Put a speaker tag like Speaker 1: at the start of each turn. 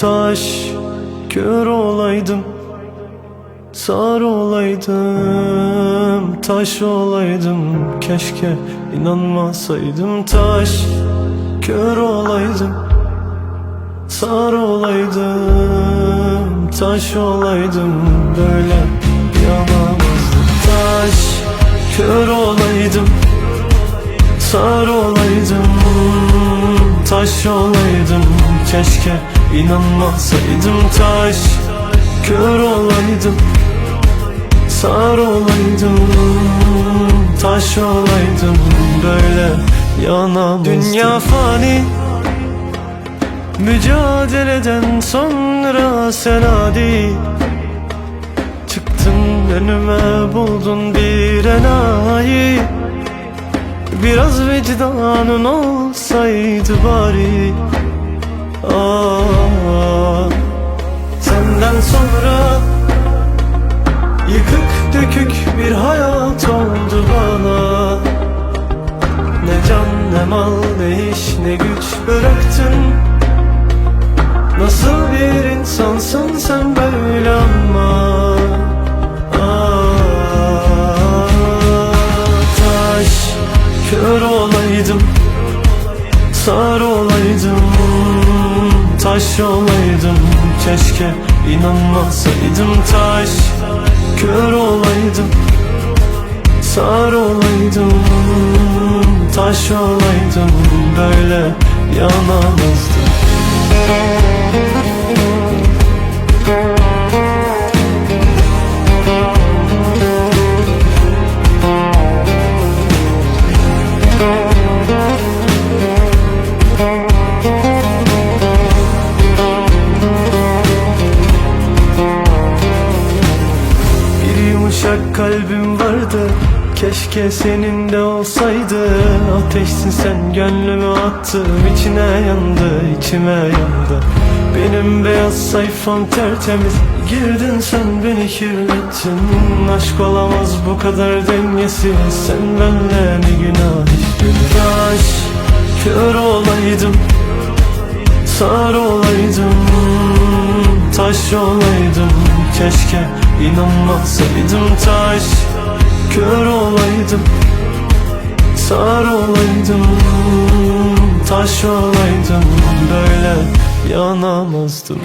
Speaker 1: Taş kör olaydım Sar olaydım Taş olaydım. Keşke inanmasaydım. Taş kör olaydım Sar olaydım Taş olaydım. Böyle yanamazdım Taş kör olaydım Sar olaydım Taş olaydım Keşke inanmasaydım Taş. Kör olaydım Sar olaydım Taş olaydım. Böyle yanamazdım. Dünya fani. Mücadeleden sonra sen hadi Çıktın önüme buldun bir enayi. Biraz vicdanın olsaydı bari Aa, Senden sonra Yıkık dökük bir hayat oldu bana. Ne can ne mal ne iş ne güç bıraktın? Nasıl bir insansın sen böyle ama? Taş kör olaydım Sar olaydım Taş olaydım Keşke inanmasaydım. Taş kör olaydım Sar olaydım Taş olaydım Böyle yanamazdım yumuşak kalbim vardı. Keşke senin de olsaydı. Ateşsin sen gönlümü attım. İçine yandı içime yandı. Benim beyaz sayfam tertemiz. Girdin sen beni kirlettin. Aşk olamaz bu kadar dengesiz Sen benimle ne günah işledin? Taş kör olaydım. Sar olaydım. Taş olaydım. Keşke inanmasaydım Taş kör olaydım Sar olaydım Taş olaydım Böyle yanamazdım